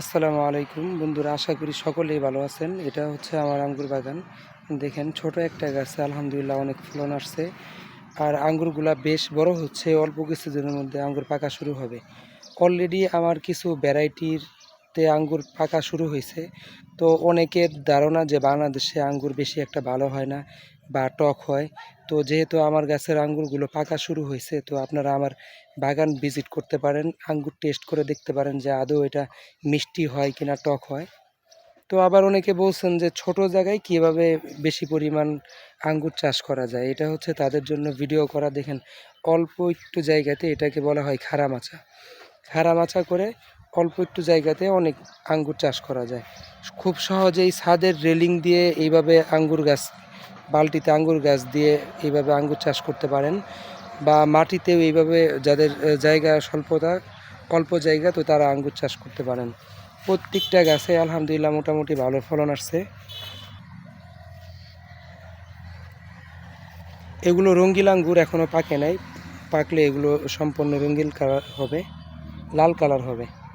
আসসালামু আলাইকুম। বন্ধুরা, আশা করি সকলেই ভালো আছেন। এটা হচ্ছে আমার আঙ্গুর বাগান। দেখেন, ছোট একটা গাছে আলহামদুলিল্লাহ অনেক ফলন আসছে। আর আঙ্গুরগুলা বেশ বড় হচ্ছে, অল্প কিছুদিনের মধ্যে আঙ্গুর পাকা শুরু হবে। অলরেডি আমার কিছু ভ্যারাইটিরতে আঙ্গুর পাকা শুরু হয়েছে। তো অনেকের ধারণা যে বাংলাদেশে আঙ্গুর বেশি একটা ভালো হয় না বা টক হয়। তো যেহেতু আমার গাছের আঙ্গুরগুলো পাকা শুরু হয়েছে, তো আপনারা আমার বাগান ভিজিট করতে পারেন, আঙ্গুর টেস্ট করে দেখতে পারেন যে আদৌ এটা মিষ্টি হয় কিনা, টক হয়। তো আবার অনেকে বলছেন যে ছোট জায়গায় কীভাবে বেশি পরিমাণ আঙ্গুর চাষ করা যায়? এটা হচ্ছে তাদের জন্য ভিডিও করা। দেখেন, অল্প একটু জায়গাতে এটাকে বলা হয় খাড়া মাচা খাড়া মাচা করে অল্প একটু জায়গাতে অনেক আঙ্গুর চাষ করা যায়। খুব সহজেই ছাদের রেলিং দিয়ে এইভাবে আঙ্গুর গাছ, বালতিতে আঙ্গুর গাছ দিয়ে এইভাবে আঙ্গুর চাষ করতে পারেন বা মাটিতেও এইভাবে যাদের জায়গা স্বল্পতা, অল্প জায়গা, তো তারা আঙ্গুর চাষ করতে পারেন। প্রত্যেকটা গাছে আলহামদুলিল্লাহ মোটামুটি ভালো ফলন আসছে। এগুলো রঙ্গিল আঙ্গুর এখনও পাকে নাই। পাকলে এগুলো সম্পূর্ণ রঙ্গিল কালার হবে, লাল কালার হবে।